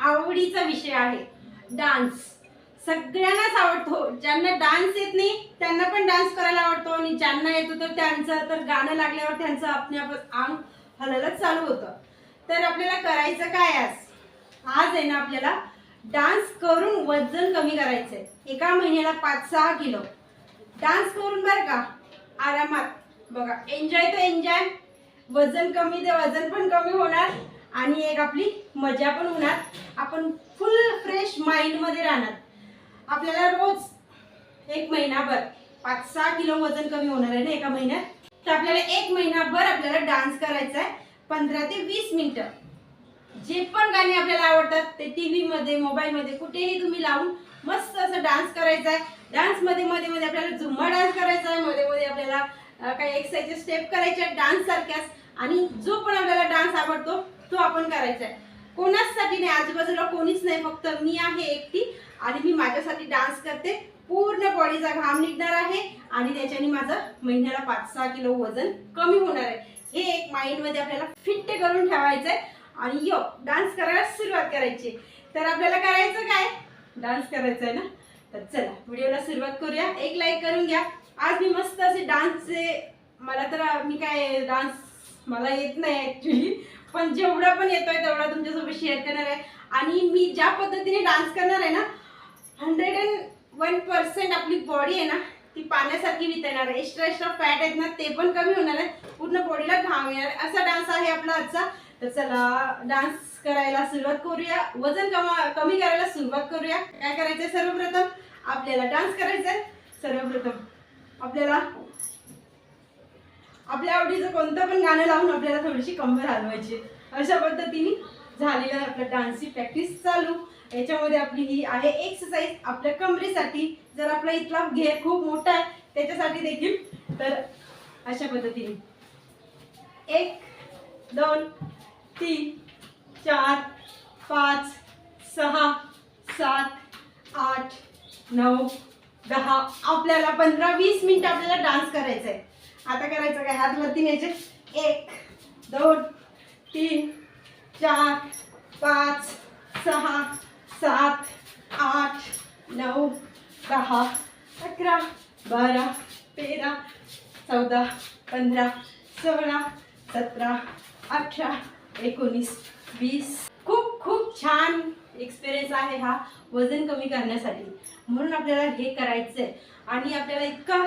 आवडीचा विषय आहे. डान्स सगळ्यांनाच आवडतो. ज्यांना डान्स येत नाही त्यांना पण डान्स करायला आवडतो. आणि ज्यांना येतो तर त्यांचं तर गाणं लागल्यावर त्यांचं आपल्या आम हलायला चालू होतं. तर आपल्याला करायचं काय आज? आज आहे ना आपल्याला डान्स करून वजन कमी करायचं आहे एका महिन्याला पाच सहा किलो. डान्स करून बरं का? आरामात. बघा एन्जॉय तर एन्जॉय वजन कमी ते वजन पण कमी होणार. आणि एक आपली मजा पण होणार. आपण फुल फ्रेश माइंडमध्ये राहणार. आपल्याला रोज एक महिनाभर पाच सहा किलो वजन कमी होणार आहे ना एका महिन्यात? तर आपल्याला एक महिनाभर आपल्याला डान्स करायचा आहे. पंधरा ते वीस मिनिटं. जे पण गाणी आपल्याला आवडतात ते टी व्हीमध्ये मोबाईलमध्ये कुठेही तुम्ही लावून मस्त असं डान्स करायचा आहे. डान्समध्ये मध्ये मध्ये आपल्याला झुम्मा डान्स करायचा आहे. मध्ये मध्ये आपल्याला काही एक्सरसाइज स्टेप करायच्या आहेत डान्स सारख्याच. आणि जो पण आपल्याला डान्स आवडतो तो आपण करायचा आहे. कोणाचसाठी नाही आजूबाजूला कोणीच नाही फक्त मी आहे एकटी आणि मी माझ्यासाठी डान्स करते. पूर्ण बॉडीचा घाम निघणार आहे आणि त्याच्याने माझं महिन्याला पाच सहा किलो वजन कमी होणार आहे. हे एक माइंडमध्ये आपल्याला फिट करून ठेवायचं आहे आणि यो डान्स करायला सुरुवात करायची. तर आपल्याला करायचं काय? डान्स करायचा आहे ना? तर चला व्हिडिओला सुरुवात करूया. एक लाईक करून घ्या. आज मी मस्त असे डान्सचे मला तर मी काय डान्स मला येत नाही ॲक्च्युली पण जेवढा पण येतोय तेवढा तुमच्यासोबत शेअर करणार आहे. आणि मी ज्या पद्धतीने डान्स करणार आहे ना हंड्रेड अँड वन पर्सेंट आपली बॉडी आहे ना ती पाण्यासारखी वितरणार आहे. एक्स्ट्रा एक्स्ट्रा फॅट आहेत ना ते पण कमी होणार आहे. पूर्ण बॉडीला घाम येणार. असा डान्स आहे आपला आजचा. तर चला डान्स करायला सुरुवात करूया. वजन कमा कमी करायला सुरुवात करूया. काय करायचं सर्वप्रथम आपल्याला डान्स करायचा आहे सर्वप्रथम आपल्याला आपल्या आवडीचं कोणतं पण गाणं लावून आपल्याला थोडीशी कंबर हलवायची. अशा पद्धतीने झालेलं आहे आपल्या डान्सची प्रॅक्टिस चालू. याच्यामध्ये आपली ही आहे एक्सरसाइज आपल्या कमरेसाठी. जर आपला इथला घेर खूप मोठा आहे त्याच्यासाठी देखील. तर अशा पद्धतीने. एक दोन तीन चार पाच सहा सात आठ नऊ दहा. आपल्याला पंधरा वीस मिनटं आपल्याला डान्स करायचा आहे आता करायचं काय? हात वरती न्यायचे एक दोन तीन चार पाच सहा सात आठ नऊ दहा अकरा बारा तेरा चौदा पंधरा सोळा सतरा अठरा एकोणीस वीस. खूप खूप छान एक्सपिरियन्स आहे हा वजन कमी करण्यासाठी. म्हणून आपल्याला हे करायचं आहे आणि आपल्याला इतका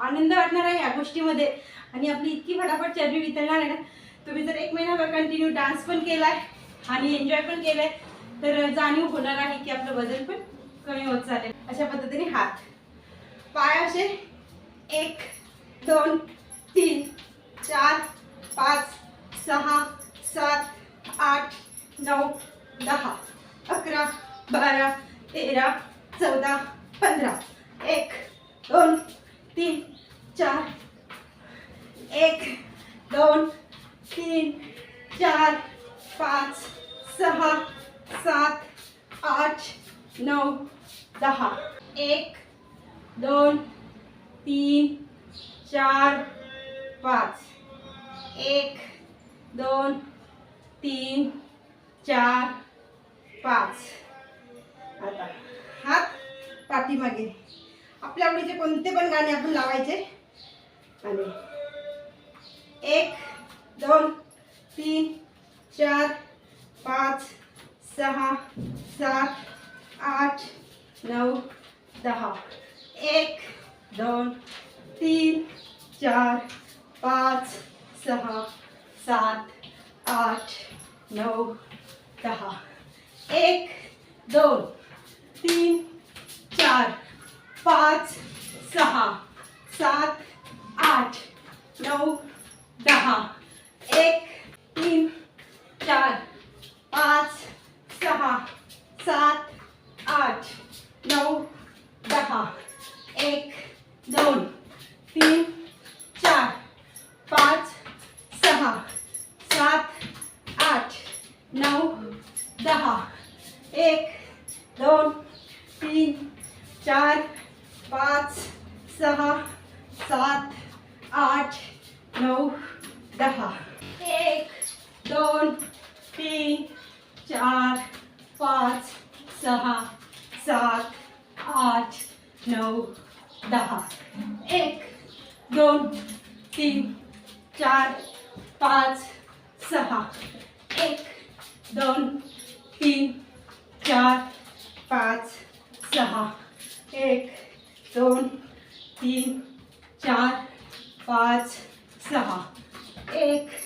आनंद वाटणार आहे या गोष्टीमध्ये. आणि आपली इतकी फटाफट चरबी वितळणार आहे ना तुम्ही जर एक महिनाभर कंटिन्यू डान्स पण केला आहे आणि एन्जॉय पण केलाय तर जाणीव होणार आहे की आपलं वजन पण कमी होत चालेल अशा पद्धतीने हात. पाय असे एक दोन तीन चार पाच सहा सात आठ नऊ दहा अकरा बारा तेरा चौदा पंधरा. एक दोन तीन चार एक दोन तीन चार पाच सहा सात आठ नऊ दहा. एक दोन तीन चार पाच. एक दोन तीन चार पाच. आता हात पाठीमागे. आपल्या आवडीचे कोणते पण गाणे आपण लावायचे. आणि एक दोन तीन चार पाच सहा सात एक, तीन, चार, पाच, सहा, सात, आठ नऊ दहा। एक, दोन, तीन, चार, पाच, सहा, सात, आठ नऊ दहा। एक, दोन, तीन, चार, पाच, सहा, सात, आठ नऊ दहा। एक, दोन, तीन, चार, पाच, सहा, सात, आठ, नऊ, दहा. एक, दोन, तीन, चार, पाच, सहा. एक, दोन, तीन, चार, पाच, सहा. एक, दोन, तीन, चार, पाच, सहा. एक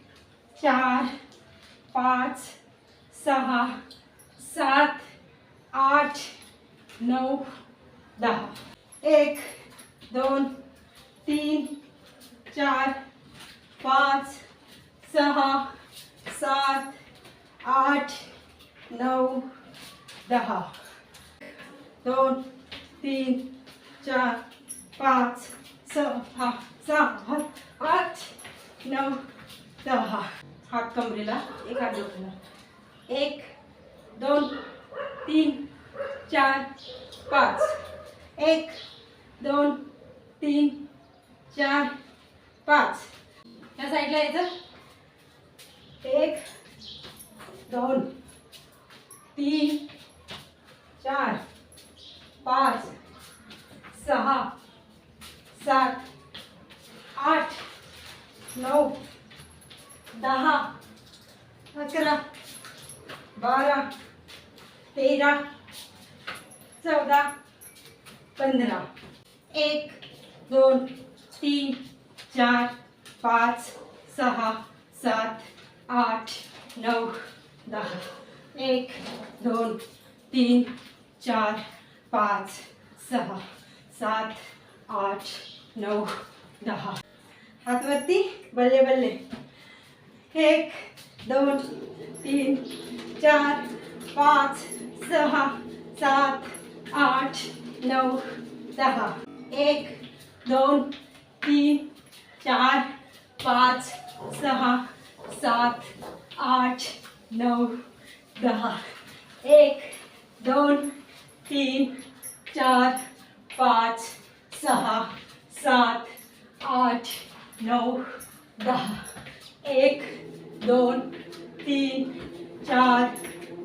चार पाच सहा सात आठ नऊ दहा. एक दोन तीन चार पाच सहा सात आठ नऊ दहा. दोन तीन चार पाच सहा सात आठ नऊ दहा. हात कमरेला एक हात डोक्याला. एक दोन तीन चार पाच. एक दोन तीन चार पाच. ह्या साईडला यायचं. एक दोन तीन चार पाच सहा सात आठ नऊ दहा, अकरा, बारा, तेरा, चौदा, पंधरा. एक, दोन, तीन, चार, पाच, सहा, सात, आठ, नऊ, दहा. एक, दोन, तीन, चार, पाच, सहा, सात, आठ, नऊ, दहा. हातवरती बल्ले बल्ले. एक दोन तीन, चार, पाच, सहा, सात, आठ नऊ दहा। एक दोन तीन, चार, पाच, सहा, सात, आठ नऊ दहा। एक दोन तीन, चार, पाच, सहा, सात, आठ नऊ दहा। एक दोन तीन चार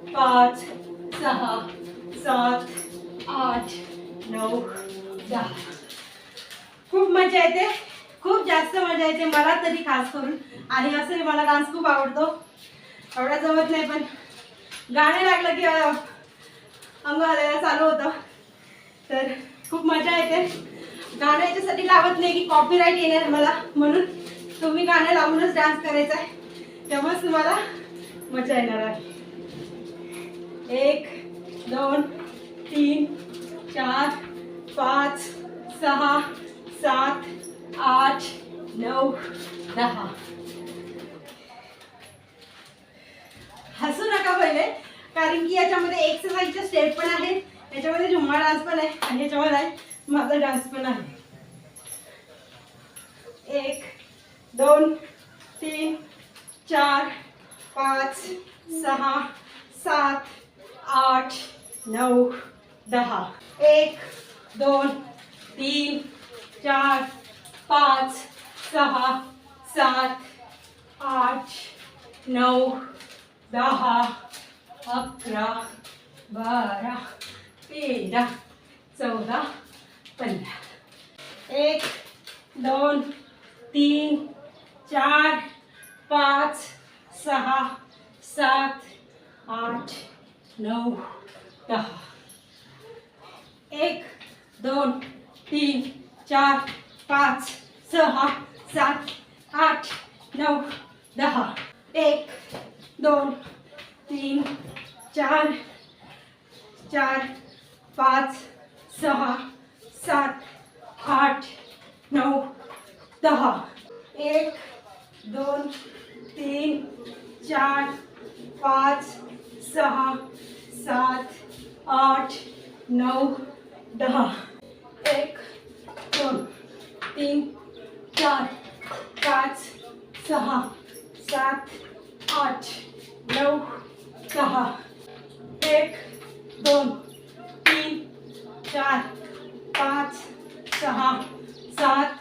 पाच सहा सात आठ नऊ दहा. खूप मजा येते. खूप जास्त मजा येते. मला तरी खास करून. आणि असंही मला डान्स खूप आवडतो. एवढा जमत नाही पण गाणे लागलं की अंग हलायला चालू होतं. तर खूप मजा येते. गाणं याच्यासाठी लावत नाही की कॉपीराईट येणार मला म्हणून. तुम्ही गाणं लावूनच डान्स करायचा आहे तेव्हाच तुम्हाला मजा येणार आहे. एक दोन तीन चार पाच सहा सात आठ नऊ दहा. हसू नका पहिले कारण की याच्यामध्ये एक्सरसाइजचे स्टेप पण आहेत याच्यामध्ये झुम्मा डान्स पण आहे आणि याच्यामध्ये आहे माझा डान्स पण आहे. एक दोन तीन चार पाच सहा सात आठ नऊ दहा. एक दोन तीन चार पाच सहा सात आठ नऊ दहा अकरा बारा तेरा चौदा पंधरा. एक दोन तीन चार, पाच सहा सात, आठ नऊ दहा एक, दोन, तीन, चार, पाच सहा सात, आठ नऊ दहा एक, दोन, तीन, चार चार, पाच सहा सात, आठ नऊ दहा एक दोन तीन चार पाच सहा सात आठ नऊ दहा. एक दोन तीन चार पाच सहा सात आठ नऊ दहा. एक दोन तीन चार पाच सहा सात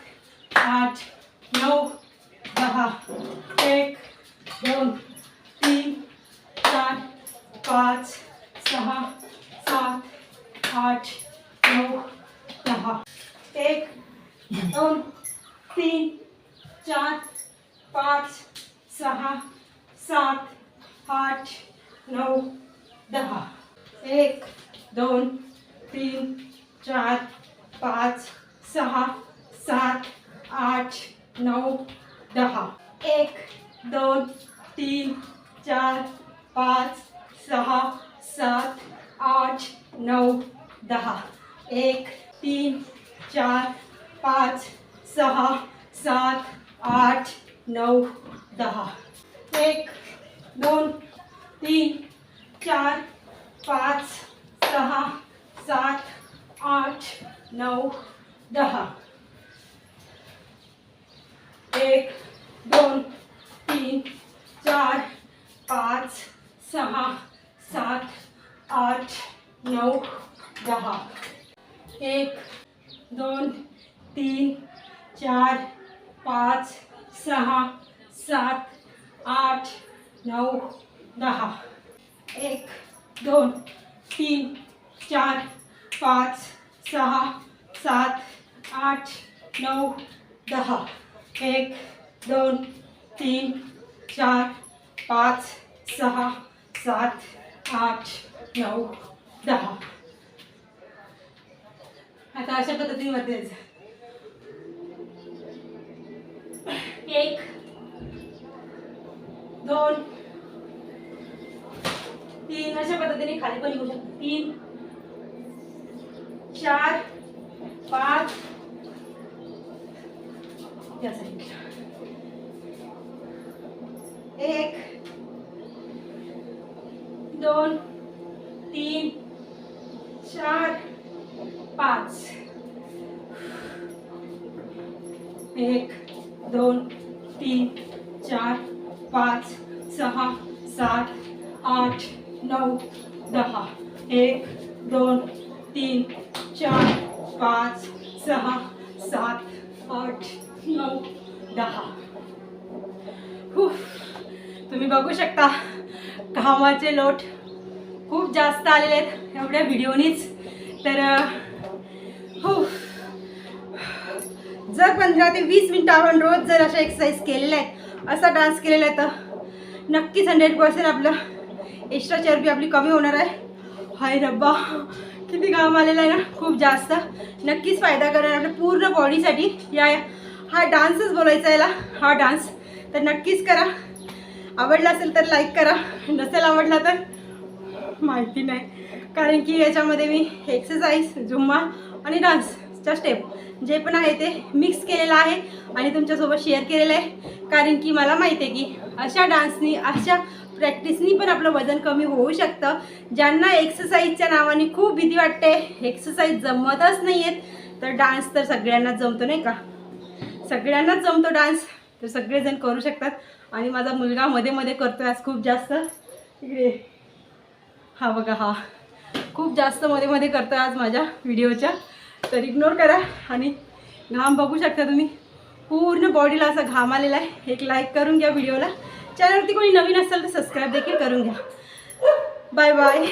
सात, आठ नऊ दहा। एक, दोन, तीन, चार, पाच, सहा, सात, आठ नऊ दहा। एक, दोन, तीन, चार, पाच, सहा, सात, आठ नऊ दहा। एक, तीन, चार, पाच, सहा, सात, आठ नऊ दहा। दोन तीन, चार, पाच सहा सात, आठ नऊ दहा। एक दोन तीन, चार, पाच सहा सात, आठ नऊ दहा। एक दोन तीन, चार, पाच सहा सात, आठ नऊ दहा. एक दोन तीन चार पाच सहा सात आठ नऊ दहा. एक दोन तीन चार पाच सहा सात आठ नऊ दहा. आता अशा पद्धतीमध्ये एक दोन तीन अशा पद्धतीने खाली पण लिहू शकतो. तीन चार पाच. या साईडला. एक दोन तीन चार पाच. एक दोन तीन चार पाच सहा सात आठ नऊ दहा एक दोन तीन चार पाच सहा सात आठ नऊ दहा उफ. तुम्ही बघू शकता घामाचे लोट खूप जास्त आलेले आहेत एवढ्या व्हिडिओनीच तर अह, जर पंधरा ते वीस मिनटं आपण रोज जर अशा एक्सरसाइज केलेल्या आहेत असा डान्स केलेला आहे तर नक्कीच हंड्रेड पर्सेंट आपलं एक्स्ट्रा चरबी आपली कमी होणार आहे. हाय रब्बा किती काम आलेलं आहे ना? खूप जास्त. नक्कीच फायदा करणार आपल्या पूर्ण बॉडीसाठी या हा डान्सच बोलायचा याला. हा डान्स तर नक्कीच करा. आवडला असेल तर लाईक करा. नसेल आवडला तर माहिती नाही. कारण की याच्यामध्ये मी एक्सरसाइज झुम्मा आणि डान्सच्या स्टेप जे पण आहे ते मिक्स केलेलं आहे आणि तुमच्यासोबत शेअर केलेलं आहे. कारण की मला माहिती आहे की अशा डान्सनी अशा प्रॅक्टिसनी पण आपलं वजन कमी होऊ शकतं. ज्यांना एक्सरसाइजच्या नावाने खूप भीती वाटते एक्सरसाइज जमतच नाही आहेत तर डान्स तर सगळ्यांनाच जमतो नाही का? सगळ्यांनाच जमतो डान्स तर सगळेजण करू शकतात. आणि माझा मुलगा मध्ये मध्ये करतो आज खूप जास्त. इकडे. हा बघा हा. खूप जास्त मध्ये मध्ये करतो आज माझ्या व्हिडिओच्या. तर इग्नोर करा आणि घाम बघू शकता तुम्ही. पूर्ण बॉडीला असा घाम आलेला आहे. एक लाईक करून घ्या व्हिडिओला चॅनलवरती कोणी नवीन असेल तर सबस्क्राईब देखील करून घ्या बाय बाय